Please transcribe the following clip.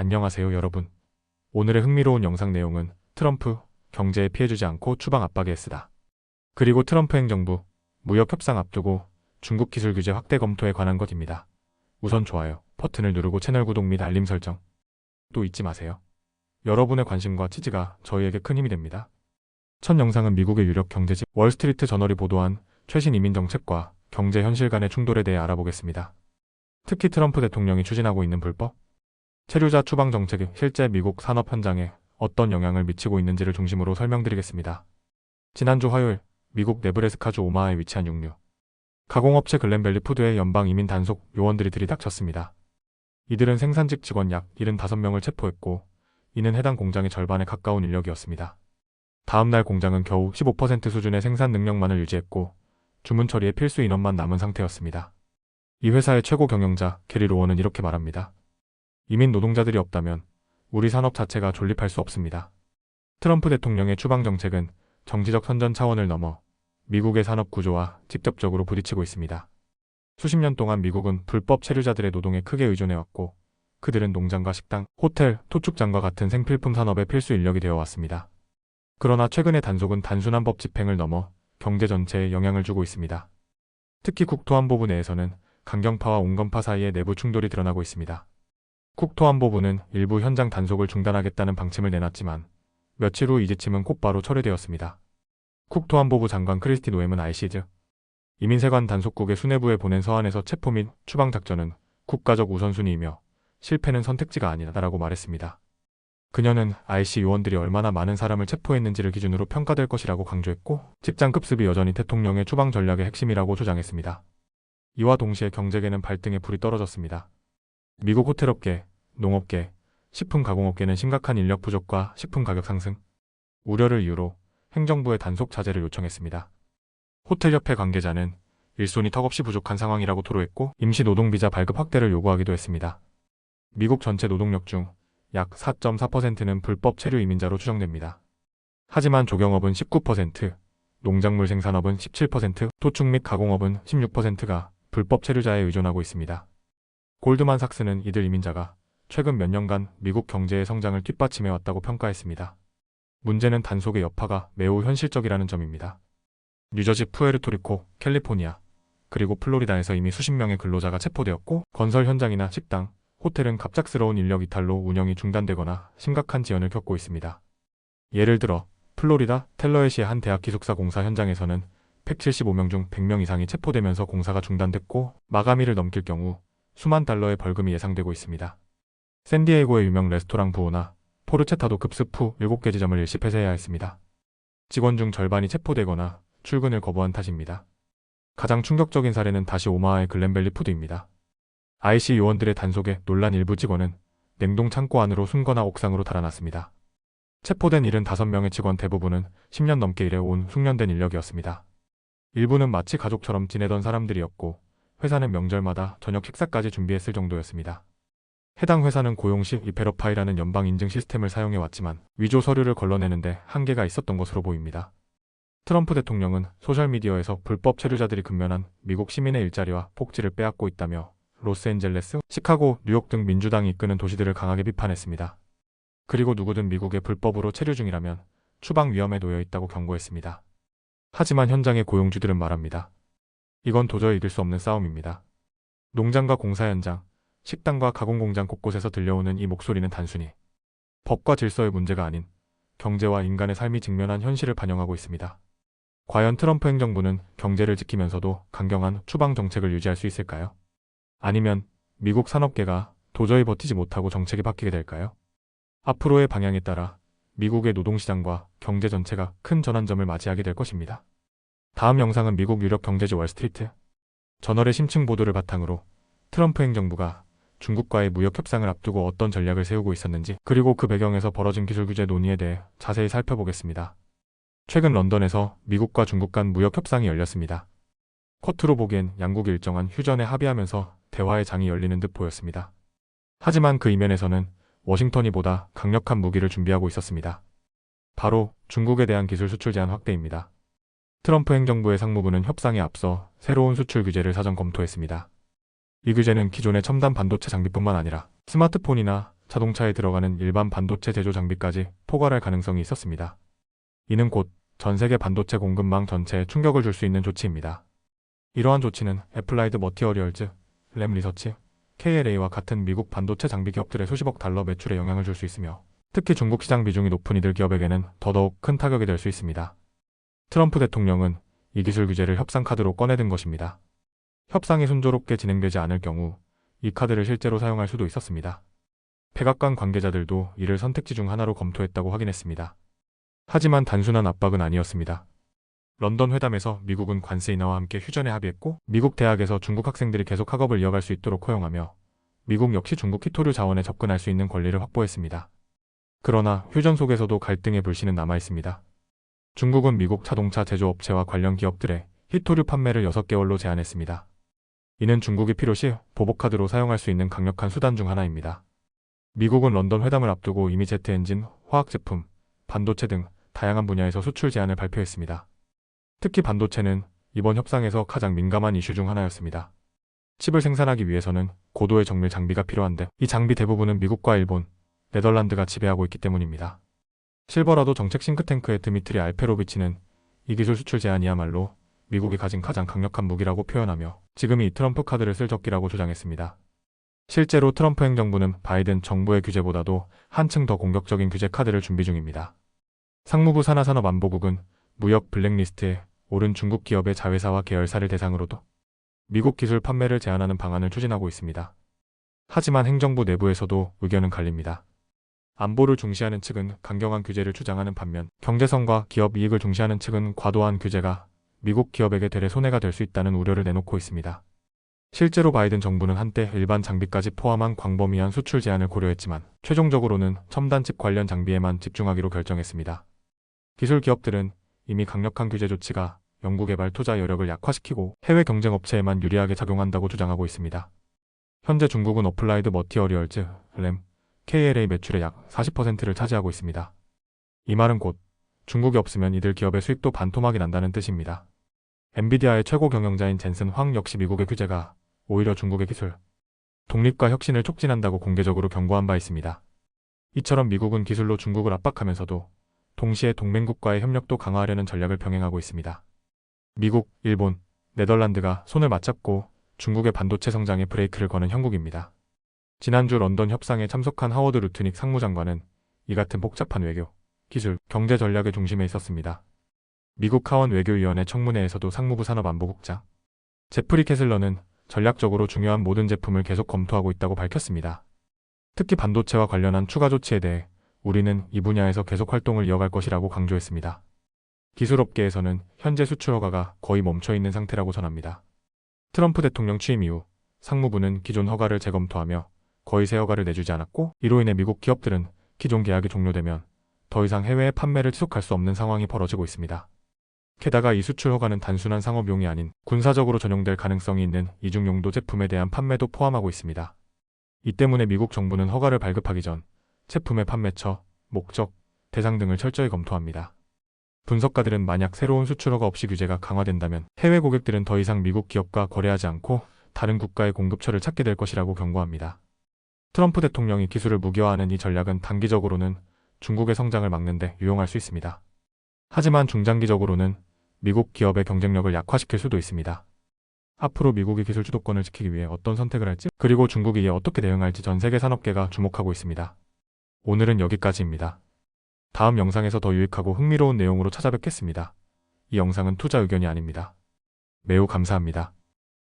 안녕하세요 여러분. 오늘의 흥미로운 영상 내용은 트럼프 경제에 피해주지 않고 추방 압박에 애쓰다. 그리고 트럼프 행정부 무역 협상 앞두고 중국 기술 규제 확대 검토에 관한 것입니다. 우선 좋아요 버튼을 누르고 채널 구독 및 알림 설정 또 잊지 마세요. 여러분의 관심과 지지가 저희에게 큰 힘이 됩니다. 첫 영상은 미국의 유력 경제지 월스트리트 저널이 보도한 최신 이민 정책과 경제 현실 간의 충돌에 대해 알아보겠습니다. 특히 트럼프 대통령이 추진하고 있는 불법 체류자 추방 정책이 실제 미국 산업 현장에 어떤 영향을 미치고 있는지를 중심으로 설명드리겠습니다. 지난주 화요일 미국 네브래스카주 오마하에 위치한 육류 가공업체 글렌벨리 푸드의 연방 이민 단속 요원들이 들이닥쳤습니다. 이들은 생산직 직원 약 75명을 체포했고 이는 해당 공장의 절반에 가까운 인력이었습니다. 다음 날 공장은 겨우 15% 수준의 생산 능력만을 유지했고 주문 처리에 필수 인원만 남은 상태였습니다. 이 회사의 최고 경영자 캐리 로원은 이렇게 말합니다. 이민 노동자들이 없다면 우리 산업 자체가 존립할 수 없습니다. 트럼프 대통령의 추방 정책은 정치적 선전 차원을 넘어 미국의 산업 구조와 직접적으로 부딪히고 있습니다. 수십 년 동안 미국은 불법 체류자들의 노동에 크게 의존해왔고 그들은 농장과 식당, 호텔, 토축장과 같은 생필품 산업의 필수 인력이 되어 왔습니다. 그러나 최근의 단속은 단순한 법 집행을 넘어 경제 전체에 영향을 주고 있습니다. 특히 국토안보부 내에서는 강경파와 온건파 사이의 내부 충돌이 드러나고 있습니다. 국토안보부는 일부 현장 단속을 중단하겠다는 방침을 내놨지만 며칠 후 이 지침은 곧바로 철회되었습니다. 국토안보부 장관 크리스티 노엠은 IC즈 이민세관 단속국의 수뇌부에 보낸 서한에서 체포 및 추방 작전은 국가적 우선순위이며 실패는 선택지가 아니다라고 말했습니다. 그녀는 IC 요원들이 얼마나 많은 사람을 체포했는지를 기준으로 평가될 것이라고 강조했고 직장 급습이 여전히 대통령의 추방 전략의 핵심이라고 주장했습니다. 이와 동시에 경제계는 발등에 불이 떨어졌습니다. 미국 호텔업계, 농업계, 식품 가공업계는 심각한 인력 부족과 식품 가격 상승, 우려를 이유로 행정부의 단속 자제를 요청했습니다. 호텔협회 관계자는 일손이 턱없이 부족한 상황이라고 토로했고 임시 노동비자 발급 확대를 요구하기도 했습니다. 미국 전체 노동력 중 약 4.4%는 불법 체류 이민자로 추정됩니다. 하지만 조경업은 19%, 농작물 생산업은 17%, 토축 및 가공업은 16%가 불법 체류자에 의존하고 있습니다. 골드만삭스는 이들 이민자가 최근 몇 년간 미국 경제의 성장을 뒷받침해 왔다고 평가했습니다. 문제는 단속의 여파가 매우 현실적이라는 점입니다. 뉴저지, 푸에르토리코, 캘리포니아, 그리고 플로리다에서 이미 수십 명의 근로자가 체포되었고 건설 현장이나 식당, 호텔은 갑작스러운 인력 이탈로 운영이 중단되거나 심각한 지연을 겪고 있습니다. 예를 들어 플로리다 텔러에시의 한 대학 기숙사 공사 현장에서는 175명 중 100명 이상이 체포되면서 공사가 중단됐고 마감일을 넘길 경우 수만 달러의 벌금이 예상되고 있습니다. 샌디에이고의 유명 레스토랑 부호나 포르체타도 급습 후 7개 지점을 일시 폐쇄해야 했습니다. 직원 중 절반이 체포되거나 출근을 거부한 탓입니다. 가장 충격적인 사례는 다시 오마하의 글렌벨리 푸드입니다. IC 요원들의 단속에 놀란 일부 직원은 냉동 창고 안으로 숨거나 옥상으로 달아났습니다. 체포된 75명의 직원 대부분은 10년 넘게 일해온 숙련된 인력이었습니다. 일부는 마치 가족처럼 지내던 사람들이었고 회사는 명절마다 저녁 식사까지 준비했을 정도였습니다. 해당 회사는 고용식 이페러파이라는 연방 인증 시스템을 사용해 왔지만 위조 서류를 걸러내는데 한계가 있었던 것으로 보입니다. 트럼프 대통령은 소셜미디어에서 불법 체류자들이 근면한 미국 시민의 일자리와 복지를 빼앗고 있다며 로스앤젤레스, 시카고, 뉴욕 등 민주당이 이끄는 도시들을 강하게 비판했습니다. 그리고 누구든 미국에 불법으로 체류 중이라면 추방 위험에 놓여 있다고 경고했습니다. 하지만 현장의 고용주들은 말합니다. 이건 도저히 이길 수 없는 싸움입니다. 농장과 공사 현장, 식당과 가공공장 곳곳에서 들려오는 이 목소리는 단순히 법과 질서의 문제가 아닌 경제와 인간의 삶이 직면한 현실을 반영하고 있습니다. 과연 트럼프 행정부는 경제를 지키면서도 강경한 추방 정책을 유지할 수 있을까요? 아니면 미국 산업계가 도저히 버티지 못하고 정책이 바뀌게 될까요? 앞으로의 방향에 따라 미국의 노동시장과 경제 전체가 큰 전환점을 맞이하게 될 것입니다. 다음 영상은 미국 유력 경제지 월스트리트 저널의 심층 보도를 바탕으로 트럼프 행정부가 중국과의 무역 협상을 앞두고 어떤 전략을 세우고 있었는지 그리고 그 배경에서 벌어진 기술 규제 논의에 대해 자세히 살펴보겠습니다. 최근 런던에서 미국과 중국 간 무역 협상이 열렸습니다. 컷으로 보기엔 양국이 일정한 휴전에 합의하면서 대화의 장이 열리는 듯 보였습니다. 하지만 그 이면에서는 워싱턴이 보다 강력한 무기를 준비하고 있었습니다. 바로 중국에 대한 기술 수출 제한 확대입니다. 트럼프 행정부의 상무부는 협상에 앞서 새로운 수출 규제를 사전 검토했습니다. 이 규제는 기존의 첨단 반도체 장비뿐만 아니라 스마트폰이나 자동차에 들어가는 일반 반도체 제조 장비까지 포괄할 가능성이 있었습니다. 이는 곧 전 세계 반도체 공급망 전체에 충격을 줄 수 있는 조치입니다. 이러한 조치는 애플라이드 머티어리얼즈, 램 리서치, KLA와 같은 미국 반도체 장비 기업들의 수십억 달러 매출에 영향을 줄 수 있으며 특히 중국 시장 비중이 높은 이들 기업에게는 더더욱 큰 타격이 될 수 있습니다. 트럼프 대통령은 이 기술 규제를 협상 카드로 꺼내든 것입니다. 협상이 순조롭게 진행되지 않을 경우 이 카드를 실제로 사용할 수도 있었습니다. 백악관 관계자들도 이를 선택지 중 하나로 검토했다고 확인했습니다. 하지만 단순한 압박은 아니었습니다. 런던 회담에서 미국은 관세 인하와 함께 휴전에 합의했고 미국 대학에서 중국 학생들이 계속 학업을 이어갈 수 있도록 허용하며 미국 역시 중국 히토류 자원에 접근할 수 있는 권리를 확보했습니다. 그러나 휴전 속에서도 갈등의 불씨는 남아 있습니다. 중국은 미국 자동차 제조업체와 관련 기업들의 히토류 판매를 6개월로 제한했습니다. 이는 중국이 필요시 보복카드로 사용할 수 있는 강력한 수단 중 하나입니다. 미국은 런던 회담을 앞두고 이미 제트 엔진, 화학 제품, 반도체 등 다양한 분야에서 수출 제한을 발표했습니다. 특히 반도체는 이번 협상에서 가장 민감한 이슈 중 하나였습니다. 칩을 생산하기 위해서는 고도의 정밀 장비가 필요한데 이 장비 대부분은 미국과 일본, 네덜란드가 지배하고 있기 때문입니다. 실버라도 정책 싱크탱크의 드미트리 알페로비치는 이 기술 수출 제한이야말로 미국이 가진 가장 강력한 무기라고 표현하며 지금이 이 트럼프 카드를 쓸 적기라고 주장했습니다. 실제로 트럼프 행정부는 바이든 정부의 규제보다도 한층 더 공격적인 규제 카드를 준비 중입니다. 상무부 산하산업안보국은 무역 블랙리스트에 오른 중국 기업의 자회사와 계열사를 대상으로도 미국 기술 판매를 제한하는 방안을 추진하고 있습니다. 하지만 행정부 내부에서도 의견은 갈립니다. 안보를 중시하는 측은 강경한 규제를 주장하는 반면 경제성과 기업 이익을 중시하는 측은 과도한 규제가 미국 기업에게 되레 손해가 될 수 있다는 우려를 내놓고 있습니다. 실제로 바이든 정부는 한때 일반 장비까지 포함한 광범위한 수출 제한을 고려했지만 최종적으로는 첨단칩 관련 장비에만 집중하기로 결정했습니다. 기술 기업들은 이미 강력한 규제 조치가 연구개발 투자 여력을 약화시키고 해외 경쟁 업체에만 유리하게 작용한다고 주장하고 있습니다. 현재 중국은 어플라이드 머티어리얼즈, 램, KLA 매출의 약 40%를 차지하고 있습니다. 이 말은 곧 중국이 없으면 이들 기업의 수익도 반토막이 난다는 뜻입니다. 엔비디아의 최고 경영자인 젠슨 황 역시 미국의 규제가 오히려 중국의 기술, 독립과 혁신을 촉진한다고 공개적으로 경고한 바 있습니다. 이처럼 미국은 기술로 중국을 압박하면서도 동시에 동맹국과의 협력도 강화하려는 전략을 병행하고 있습니다. 미국, 일본, 네덜란드가 손을 맞잡고 중국의 반도체 성장에 브레이크를 거는 형국입니다. 지난주 런던 협상에 참석한 하워드 루트닉 상무장관은 이 같은 복잡한 외교, 기술, 경제 전략의 중심에 있었습니다. 미국 하원 외교위원회 청문회에서도 상무부 산업안보국장 제프리 캐슬러는 전략적으로 중요한 모든 제품을 계속 검토하고 있다고 밝혔습니다. 특히 반도체와 관련한 추가 조치에 대해 우리는 이 분야에서 계속 활동을 이어갈 것이라고 강조했습니다. 기술업계에서는 현재 수출 허가가 거의 멈춰 있는 상태라고 전합니다. 트럼프 대통령 취임 이후 상무부는 기존 허가를 재검토하며 거의 새 허가를 내주지 않았고 이로 인해 미국 기업들은 기존 계약이 종료되면 더 이상 해외에 판매를 지속할 수 없는 상황이 벌어지고 있습니다. 게다가 이 수출 허가는 단순한 상업용이 아닌 군사적으로 전용될 가능성이 있는 이중용도 제품에 대한 판매도 포함하고 있습니다. 이 때문에 미국 정부는 허가를 발급하기 전 제품의 판매처, 목적, 대상 등을 철저히 검토합니다. 분석가들은 만약 새로운 수출 허가 없이 규제가 강화된다면 해외 고객들은 더 이상 미국 기업과 거래하지 않고 다른 국가의 공급처를 찾게 될 것이라고 경고합니다. 트럼프 대통령이 기술을 무기화하는 이 전략은 단기적으로는 중국의 성장을 막는데 유용할 수 있습니다. 하지만 중장기적으로는 미국 기업의 경쟁력을 약화시킬 수도 있습니다. 앞으로 미국이 기술 주도권을 지키기 위해 어떤 선택을 할지, 그리고 중국이 이에 어떻게 대응할지 전 세계 산업계가 주목하고 있습니다. 오늘은 여기까지입니다. 다음 영상에서 더 유익하고 흥미로운 내용으로 찾아뵙겠습니다. 이 영상은 투자 의견이 아닙니다. 매우 감사합니다.